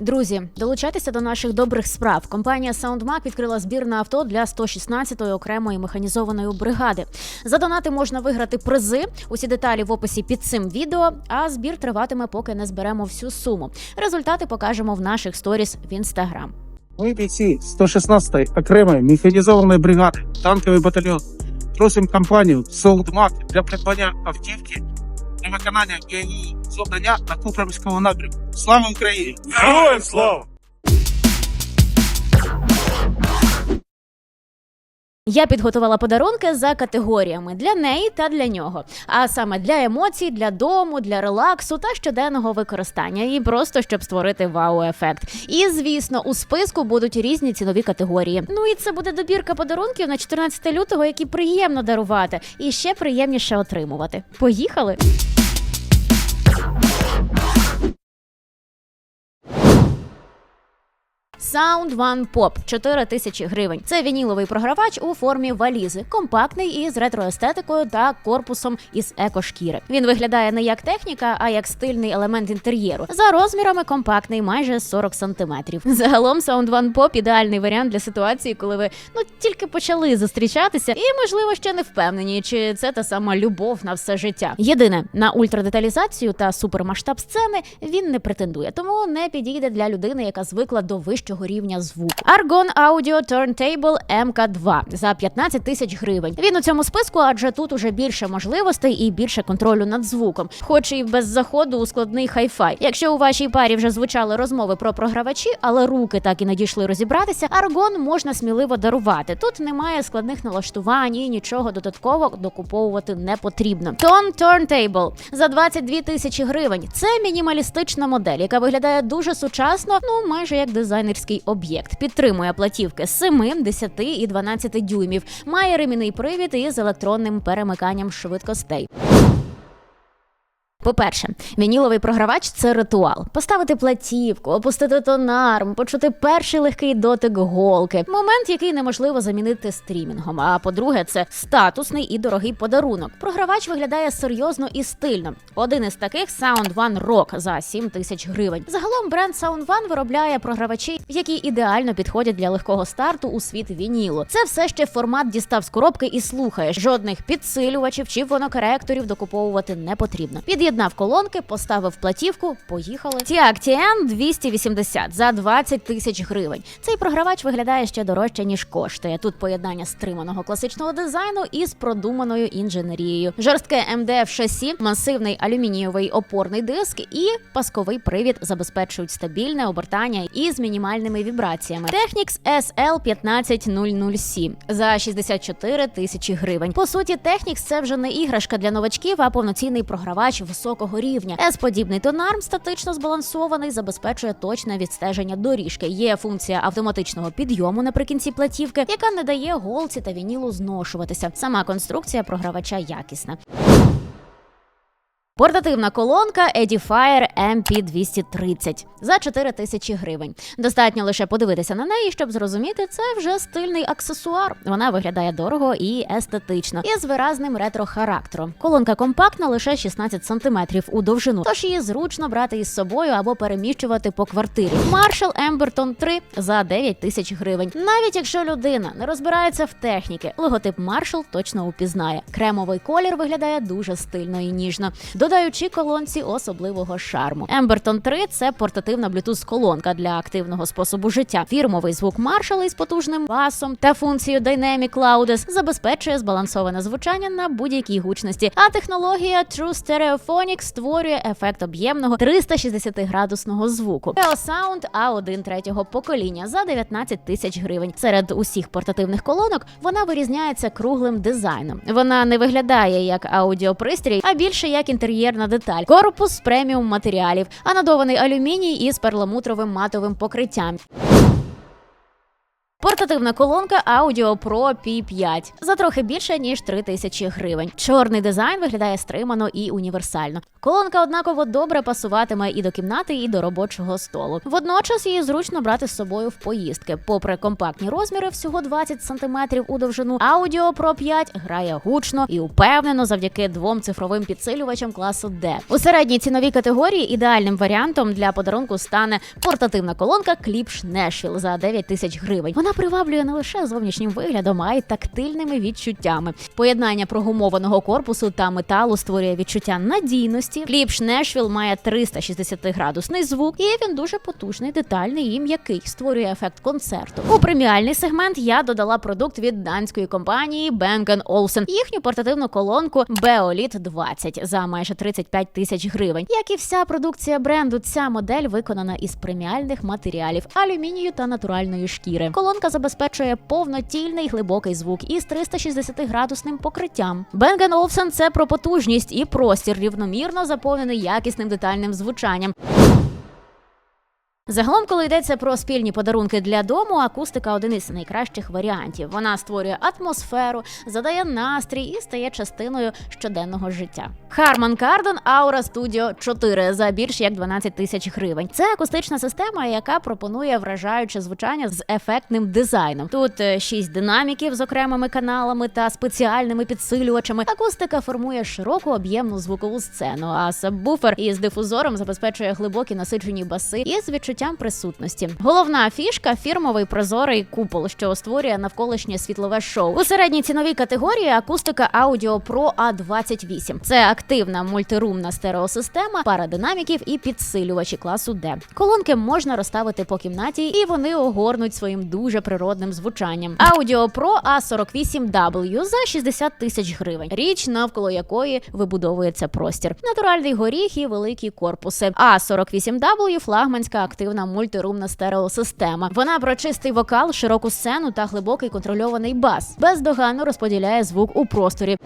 Друзі, долучайтеся до наших добрих справ. Компанія SoundMac відкрила збір на авто для 116-ї окремої механізованої бригади. За донати можна виграти призи. Усі деталі в описі під цим відео. А збір триватиме, поки не зберемо всю суму. Результати покажемо в наших сторіс в інстаграм. Ми бійці 116-ї окремої механізованої бригади, танковий батальйон. Просимо компанію «Солдмак» для придбання автівки і виконання бойового завдання на Купровському напрямку. Слава Україні! Героям слава! Я підготувала подарунки за категоріями для неї та для нього. А саме для емоцій, для дому, для релаксу та щоденного використання, і просто щоб створити вау-ефект. І звісно, у списку будуть різні цінові категорії. Ну і це буде добірка подарунків на 14 лютого, які приємно дарувати, і ще приємніше отримувати. Поїхали! Sound One Pop 4 тисячі гривень. Це вініловий програвач у формі валізи, компактний із ретроестетикою та корпусом із екошкіри. Він виглядає не як техніка, а як стильний елемент інтер'єру. За розмірами компактний, майже 40 сантиметрів. Загалом Sound One Pop ідеальний варіант для ситуації, коли ви ну тільки почали зустрічатися, і можливо ще не впевнені, чи це та сама любов на все життя. Єдине на ультрадеталізацію та супермасштаб сцени він не претендує, тому не підійде для людини, яка звикла до вищого рівня звуку. Argon Audio Turntable MK2 за 15 тисяч гривень. Він у цьому списку, адже тут уже більше можливостей і більше контролю над звуком, хоч і без заходу у складний хай-фай. Якщо у вашій парі вже звучали розмови про програвачі, але руки так і не дійшли розібратися, Argon можна сміливо дарувати. Тут немає складних налаштувань і нічого додатково докуповувати не потрібно. Tone Turntable за 22 тисячі гривень. Це мінімалістична модель, яка виглядає дуже сучасно, ну майже як дизайнерський об'єкт. Підтримує платівки з 7, 10 і 12 дюймів. Має ремінний привід із електронним перемиканням швидкостей. По-перше, вініловий програвач це ритуал. Поставити платівку, опустити тонарм, почути перший легкий дотик голки. Момент, який неможливо замінити стрімінгом. А по-друге, це статусний і дорогий подарунок. Програвач виглядає серйозно і стильно. Один із таких Sound One Rock за 7 тисяч гривень. Загалом бренд Sound One виробляє програвачі, які ідеально підходять для легкого старту у світ вінілу. Це все ще формат дістав з коробки і слухаєш. Жодних підсилювачів чи фонокоректорів докуповувати не потрібно. Під'єднав колонки, поставив платівку, поїхали. TiAc 280 за 20 тисяч гривень. Цей програвач виглядає ще дорожче ніж коштує. Тут поєднання стриманого класичного дизайну із продуманою інженерією. Жорстке МДФ шасі, масивний алюмінієвий опорний диск і пасковий привід забезпечують стабільне обертання із мінімальними вібраціями. Technics SL 1500C за 64 тисячі гривень. По суті, Technics – це вже не іграшка для новачків, а повноцінний програвач високого рівня. S-подібний тонарм статично збалансований, забезпечує точне відстеження доріжки. Є функція автоматичного підйому наприкінці платівки, яка не дає голці та вінілу зношуватися. Сама конструкція програвача якісна. Портативна колонка Edifier MP230 за 4 тисячі гривень. Достатньо лише подивитися на неї, щоб зрозуміти, це вже стильний аксесуар. Вона виглядає дорого і естетично, і з виразним ретро-характером. Колонка компактна, лише 16 см у довжину, тож її зручно брати із собою або переміщувати по квартирі. Marshall Emberton 3 за 9 тисяч гривень. Навіть якщо людина не розбирається в техніки, логотип Marshall точно упізнає. Кремовий колір виглядає дуже стильно і ніжно додаючи колонці особливого шарму. Ембертон 3 – це портативна Bluetooth колонка для активного способу життя. Фірмовий звук Marshall із потужним басом та функцією Dynamic Loudness забезпечує збалансоване звучання на будь-якій гучності. А технологія True Stereophonic створює ефект об'ємного 360-градусного звуку. Sound A1 третього покоління за 19 тисяч гривень. Серед усіх портативних колонок вона вирізняється круглим дизайном. Вона не виглядає як аудіопристрій, а більше як інтер'єрна деталь. Корпус преміум матеріалів, анодований алюміній із перламутровим матовим покриттям. Портативна колонка Audio Pro P5 за трохи більше ніж 3 тисячі гривень. Чорний дизайн виглядає стримано і універсально. Колонка однаково добре пасуватиме і до кімнати, і до робочого столу. Водночас її зручно брати з собою в поїздки. Попри компактні розміри, всього 20 см у довжину, Audio Pro 5 грає гучно і упевнено завдяки двом цифровим підсилювачам класу D. У середній ціновій категорії ідеальним варіантом для подарунку стане портативна колонка Klipsch Nashville за 9 тисяч гривень. Вона приваблює не лише зовнішнім виглядом, а й тактильними відчуттями. Поєднання прогумованого корпусу та металу створює відчуття надійності. Klipsch Nashville має 360 градусний звук, і він дуже потужний, детальний і м'який, створює ефект концерту. У преміальний сегмент я додала продукт від данської компанії Bang Olufsen, їхню портативну колонку Beolit 20 за майже 35 тисяч гривень. Як і вся продукція бренду, ця модель виконана із преміальних матеріалів алюмінію та натуральної шкіри. Колонка забезпечує повнотільний глибокий звук із 360 градусним покриттям. Bang Olufsen – це про потужність і простір рівномірно заповнений якісним детальним звучанням. Загалом, коли йдеться про спільні подарунки для дому, акустика один із найкращих варіантів. Вона створює атмосферу, задає настрій і стає частиною щоденного життя. Harman Kardon Aura Studio 4 за більш як 12 тисяч гривень. Це акустична система, яка пропонує вражаюче звучання з ефектним дизайном. Тут е, шість динаміків з окремими каналами та спеціальними підсилювачами. Акустика формує широку об'ємну звукову сцену, а сабвуфер із дифузором забезпечує глибокі насичені баси і із відчуттям присутності. Головна фішка фірмовий прозорий купол, що створює навколишнє світлове шоу. У середній ціновій категорії акустика Audio Pro A28. Це активна мультирумна стереосистема, пара динаміків і підсилювачі класу D. Колонки можна розставити по кімнаті, і вони огорнуть своїм дуже природним звучанням. Audio Pro A48W за 60 тисяч гривень. Річ навколо якої вибудовується простір. Натуральний горіх і великі корпуси. A48W – флагманська активна мультирумна стереосистема. Вона про чистий вокал, широку сцену та глибокий контрольований бас. Бездоганно розподіляє звук у просторі.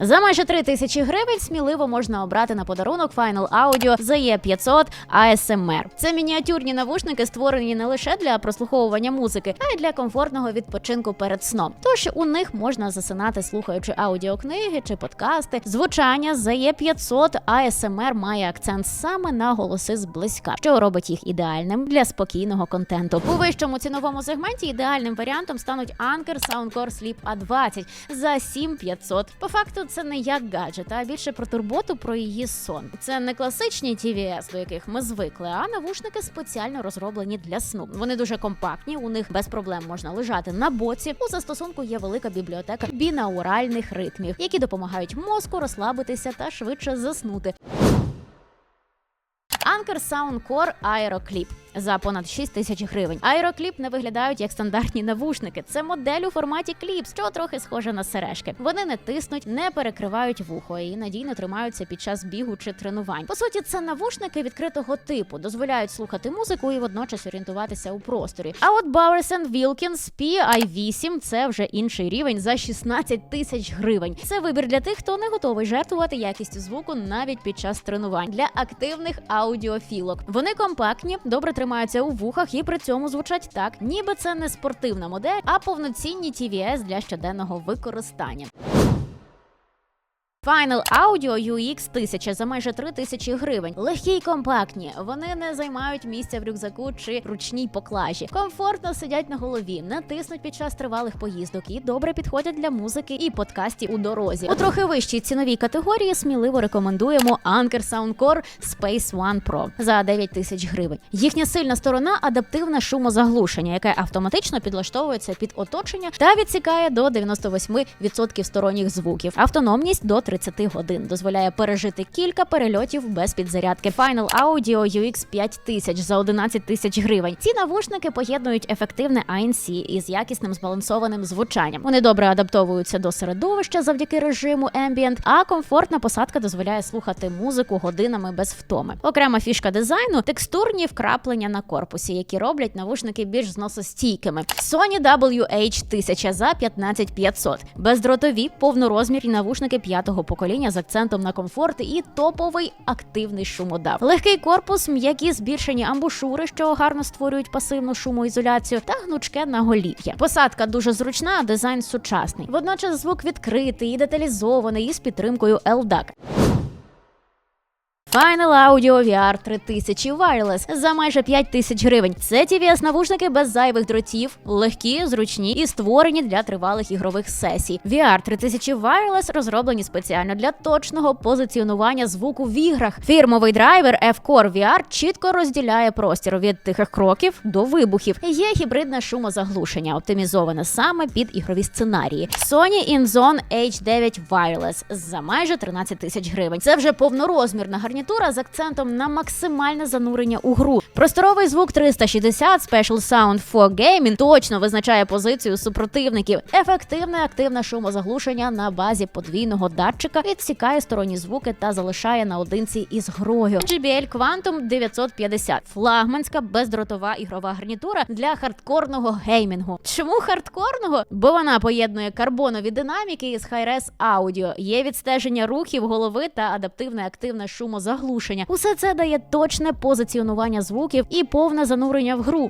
За майже 3 тисячі гривень сміливо можна обрати на подарунок Final Audio ZE500 ASMR. Це мініатюрні навушники, створені не лише для прослуховування музики, а й для комфортного відпочинку перед сном. Тож у них можна засинати, слухаючи аудіокниги чи подкасти. Звучання ZE500 ASMR має акцент саме на голоси зблизька, що робить їх ідеальним для спокійного контенту. У вищому ціновому сегменті ідеальним варіантом стануть Anker Soundcore Sleep A20 за 7500. По факту це не як гаджет, а більше про турботу про її сон. Це не класичні TVS, до яких ми звикли, а навушники спеціально розроблені для сну. Вони дуже компактні, у них без проблем можна лежати на боці. У застосунку є велика бібліотека бінауральних ритмів, які допомагають мозку розслабитися та швидше заснути. Anker Soundcore Aeroclip за понад 6 тисяч гривень. Aeroclip не виглядають як стандартні навушники. Це модель у форматі кліпс, що трохи схожа на сережки. Вони не тиснуть, не перекривають вухо і надійно тримаються під час бігу чи тренувань. По суті, це навушники відкритого типу, дозволяють слухати музику і водночас орієнтуватися у просторі. А от Bowers Wilkins PI8 – це вже інший рівень за 16 тисяч гривень. Це вибір для тих, хто не готовий жертвувати якістю звуку навіть під час тренувань для активних аудіофілок. Вони компактні, добре тримаються у вухах і при цьому звучать так, ніби це не спортивна модель, а повноцінні TVS для щоденного використання. Final Audio UX 1000 за майже 3 тисячі гривень. Легкі й компактні. Вони не займають місця в рюкзаку чи ручній поклажі. Комфортно сидять на голові, не тиснуть під час тривалих поїздок і добре підходять для музики і подкастів у дорозі. У трохи вищій ціновій категорії сміливо рекомендуємо Anker Soundcore Space One Pro за 9 тисяч гривень. Їхня сильна сторона адаптивне шумозаглушення, яке автоматично підлаштовується під оточення та відсікає до 98% сторонніх звуків. Автономність до 30 30 годин. Дозволяє пережити кілька перельотів без підзарядки. Final Audio UX 5000 за 11 тисяч гривень. Ці навушники поєднують ефективне ANC із якісним збалансованим звучанням. Вони добре адаптовуються до середовища завдяки режиму Ambient, а комфортна посадка дозволяє слухати музику годинами без втоми. Окрема фішка дизайну текстурні вкраплення на корпусі, які роблять навушники більш зносостійкими. Sony WH 1000 за 15500. бездротові повнорозмірні навушники 5-го нового покоління з акцентом на комфорт і топовий активний шумодав. Легкий корпус, м'які збільшені амбушури, що гарно створюють пасивну шумоізоляцію, та гнучке наголів'я. Посадка дуже зручна, а дизайн сучасний. Водночас звук відкритий і деталізований із підтримкою LDAC. Final Audio VR 3000 Wireless за майже 5 тисяч гривень. Це tvs навушники без зайвих дротів, легкі, зручні і створені для тривалих ігрових сесій. VR 3000 Wireless розроблені спеціально для точного позиціонування звуку в іграх. Фірмовий драйвер F-Core VR чітко розділяє простір від тихих кроків до вибухів. Є гібридне шумозаглушення, оптимізоване саме під ігрові сценарії. Sony InZone H9 Wireless за майже 13 тисяч гривень. Це вже повнорозмірна гарнітура з акцентом на максимальне занурення у гру. Просторовий звук 360 Special Sound for Gaming точно визначає позицію супротивників. Ефективне активне шумозаглушення на базі подвійного датчика відсікає сторонні звуки та залишає наодинці із грою. JBL Quantum 950 флагманська бездротова ігрова гарнітура для хардкорного геймінгу. Чому хардкорного? Бо вона поєднує карбонові динаміки із Hi-Res аудіо, є відстеження рухів голови та адаптивне активне шумозаглушення. Усе це дає точне позиціонування звуків і повне занурення в гру.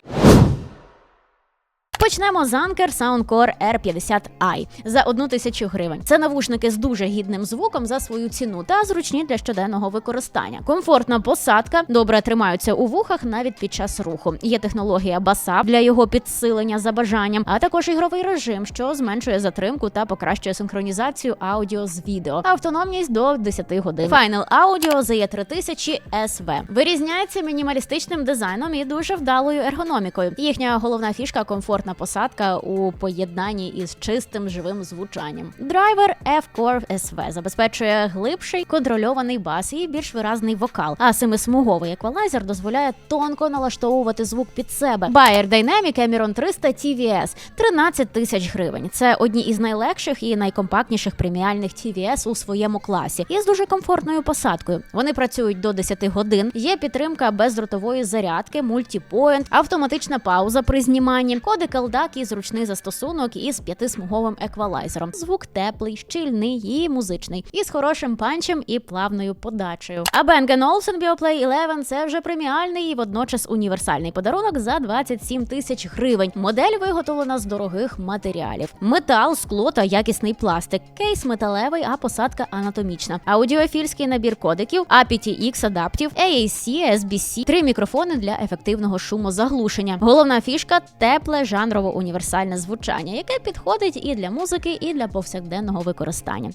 Почнемо з Anker Soundcore R50i за одну тисячу гривень. Це навушники з дуже гідним звуком за свою ціну та зручні для щоденного використання. Комфортна посадка, добре тримаються у вухах навіть під час руху. Є технологія баса для його підсилення за бажанням, а також ігровий режим, що зменшує затримку та покращує синхронізацію аудіо з відео. Автономність до 10 годин. Final Audio ZE3000 SV вирізняється мінімалістичним дизайном і дуже вдалою ергономікою. Їхня головна фішка комфортна посадка у поєднанні із чистим живим звучанням. Драйвер F-Core SV забезпечує глибший контрольований бас і більш виразний вокал. А семисмуговий еквалайзер дозволяє тонко налаштовувати звук під себе. Bayer Dynamic Emiron 300 TVS 13 тисяч гривень. Це одні із найлегших і найкомпактніших преміальних TVS у своєму класі із дуже комфортною посадкою. Вони працюють до 10 годин. Є підтримка бездротової зарядки, мультіпоінт, автоматична пауза при зніманні, кодик LDAC і зручний застосунок із п'ятисмуговим еквалайзером. Звук теплий, щільний і музичний, із хорошим панчем і плавною подачею. А Bang Olufsen BioPlay 11 – це вже преміальний і водночас універсальний подарунок за 27 тисяч гривень. Модель виготовлена з дорогих матеріалів: метал, скло та якісний пластик. Кейс металевий, а посадка анатомічна. Аудіофільський набір кодиків, aptX адаптів, AAC, SBC, три мікрофони для ефективного шумозаглушення. Головна фішка тепле жанрово універсальне звучання, яке підходить і для музики, і для повсякденного використання.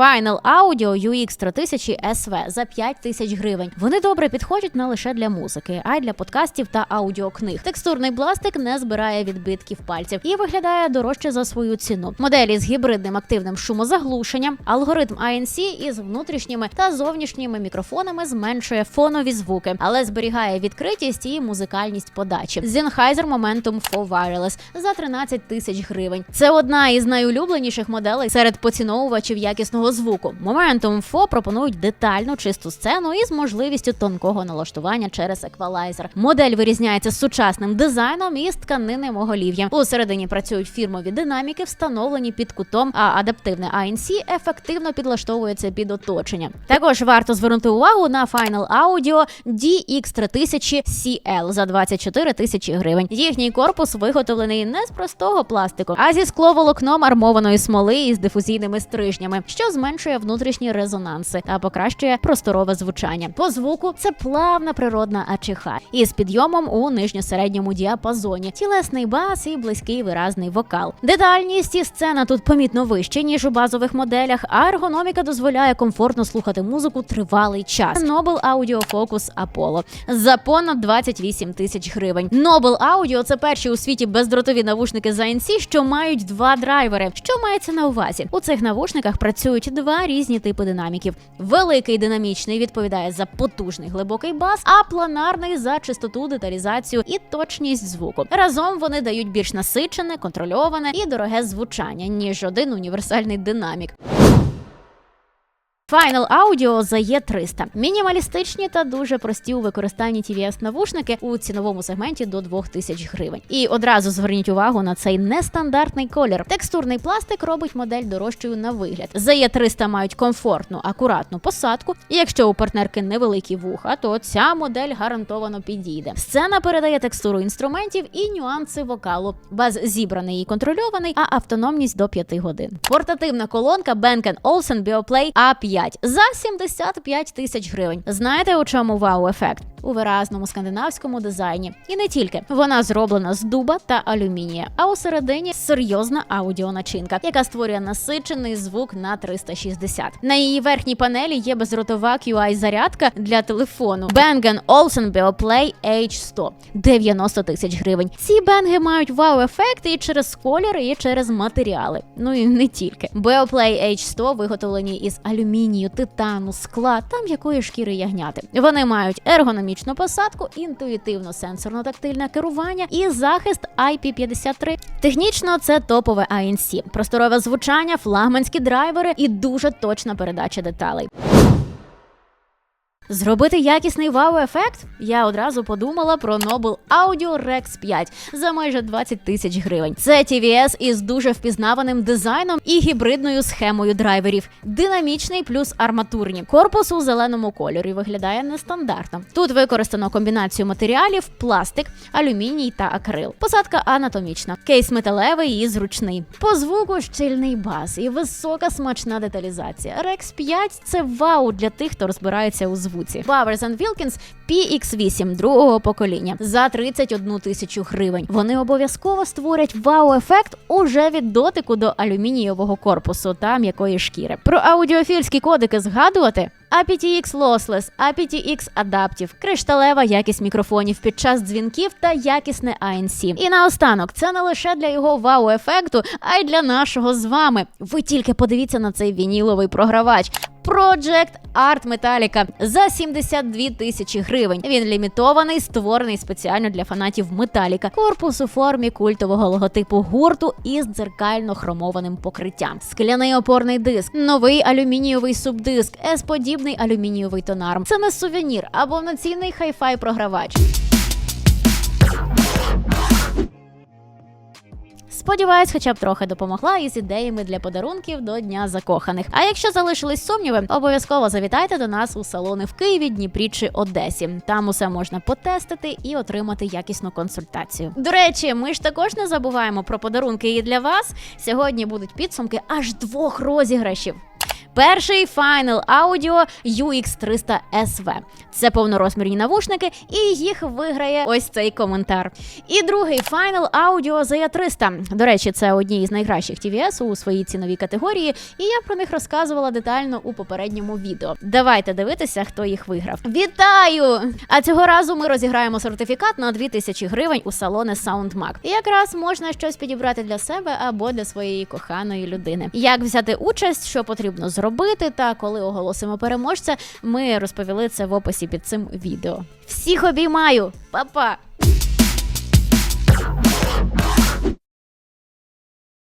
Final Audio UX 3000 SV за 5 тисяч гривень. Вони добре підходять не лише для музики, а й для подкастів та аудіокниг. Текстурний пластик не збирає відбитків пальців і виглядає дорожче за свою ціну. Моделі з гібридним активним шумозаглушенням, алгоритм ANC із внутрішніми та зовнішніми мікрофонами зменшує фонові звуки, але зберігає відкритість і музикальність подачі. Sennheiser Momentum 4 Wireless за 13 тисяч гривень. Це одна із найулюбленіших моделей серед поціновувачів якісного звуку. Momentum 4 пропонують детальну чисту сцену із можливістю тонкого налаштування через еквалайзер. Модель вирізняється сучасним дизайном і з тканини моголів'я. Усередині працюють фірмові динаміки, встановлені під кутом, а адаптивне ANC ефективно підлаштовується під оточення. Також варто звернути увагу на Final Audio DX3000 CL за 24 тисячі гривень. Їхній корпус виготовлений не з простого пластику, а зі скловолокном армованої смоли із дифузійними стрижнями, що зменшує внутрішні резонанси та покращує просторове звучання. По звуку це плавна природна АЧХ із підйомом у нижньосередньому діапазоні, тілесний бас і близький виразний вокал. Детальність і сцена тут помітно вище ніж у базових моделях, а ергономіка дозволяє комфортно слухати музику тривалий час. Noble Audio Focus Apollo за понад 28 тисяч гривень. Noble Audio – це перші у світі бездротові навушники за ANC, що мають два драйвери. Що мається на увазі? У цих навушниках працюють два різні типи динаміків. Великий динамічний відповідає за потужний глибокий бас, а планарний за чистоту, деталізацію і точність звуку. Разом вони дають більш насичене, контрольоване і дороге звучання, ніж один універсальний динамік. Final Audio за E300. Мінімалістичні та дуже прості у використанні tvs навушники у ціновому сегменті до 2000 гривень. І одразу зверніть увагу на цей нестандартний колір. Текстурний пластик робить модель дорожчою на вигляд. За E300 мають комфортну, акуратну посадку. І якщо у партнерки невеликі вуха, то ця модель гарантовано підійде. Сцена передає текстуру інструментів і нюанси вокалу. Бас зібраний і контрольований, а автономність до 5 годин. Портативна колонка Bang Olufsen BioPlay A5 за 75 тисяч гривень. Знаєте, у чому вау-ефект? У виразному скандинавському дизайні. І не тільки вона зроблена з дуба та алюмінія, а у середині серйозна аудіоначинка, яка створює насичений звук на 360. На її верхній панелі є безротова QI зарядка для телефону Bang Olufsen BioPlay H100 90 тисяч гривень. Ці бенги мають вау-ефект і через колір, і через матеріали. Ну і не тільки. BioPlay H100 виготовлені із алюмінію, титану, скла та м'якої шкіри ягняти. Вони мають ергономічну посадку, інтуїтивно сенсорно-тактильне керування і захист IP53. Технічно це топове ANC, просторове звучання, флагманські драйвери і дуже точна передача деталей. Зробити якісний вау-ефект? Я одразу подумала про Noble Audio Rex 5 за майже 20 тисяч гривень. Це TVS із дуже впізнаваним дизайном і гібридною схемою драйверів. Динамічний плюс арматурні. Корпус у зеленому кольорі виглядає нестандартно. Тут використано комбінацію матеріалів: пластик, алюміній та акрил. Посадка анатомічна. Кейс металевий і зручний. По звуку щільний бас і висока смачна деталізація. Rex 5 – це вау для тих, хто розбирається у звуці. Bowers Wilkins PX8 другого покоління за 31 тисячу гривень. Вони обов'язково створять вау-ефект уже від дотику до алюмінієвого корпусу та м'якої шкіри. Про аудіофільські кодики згадувати. aptX Lossless, aptX Adaptive, кришталева якість мікрофонів під час дзвінків та якісне ANC. І наостанок, це не лише для його вау-ефекту, а й для нашого з вами. Ви тільки подивіться на цей вініловий програвач. Project Art Metallica за 72 тисячі гривень. Він лімітований, створений спеціально для фанатів Металіка. Корпус у формі культового логотипу гурту із дзеркально-хромованим покриттям. Скляний опорний диск, новий алюмінієвий субдиск, S-подібний алюмінієвий тонарм. Це не сувенір, а повноцінний хай-фай програвач. Сподіваюсь, хоча б трохи допомогла із ідеями для подарунків до Дня закоханих. А якщо залишились сумніви, обов'язково завітайте до нас у салони в Києві, Дніпрі чи Одесі. Там усе можна потестити і отримати якісну консультацію. До речі, ми ж також не забуваємо про подарунки і для вас. Сьогодні будуть підсумки аж двох розіграшів. Перший Final Audio UX300 SV. Це повнорозмірні навушники, і їх виграє ось цей коментар. І другий Final Audio ZA300. До речі, це одні із найкращих TVS у своїй ціновій категорії, і я про них розказувала детально у попередньому відео. Давайте дивитися, хто їх виграв. Вітаю! А цього разу ми розіграємо сертифікат на 2000 гривень у салони SoundMag. І якраз можна щось підібрати для себе або для своєї коханої людини. Як взяти участь, що потрібно зробити, та коли оголосимо переможця, ми розповіли це в описі під цим відео. Всіх обіймаю, Па-па!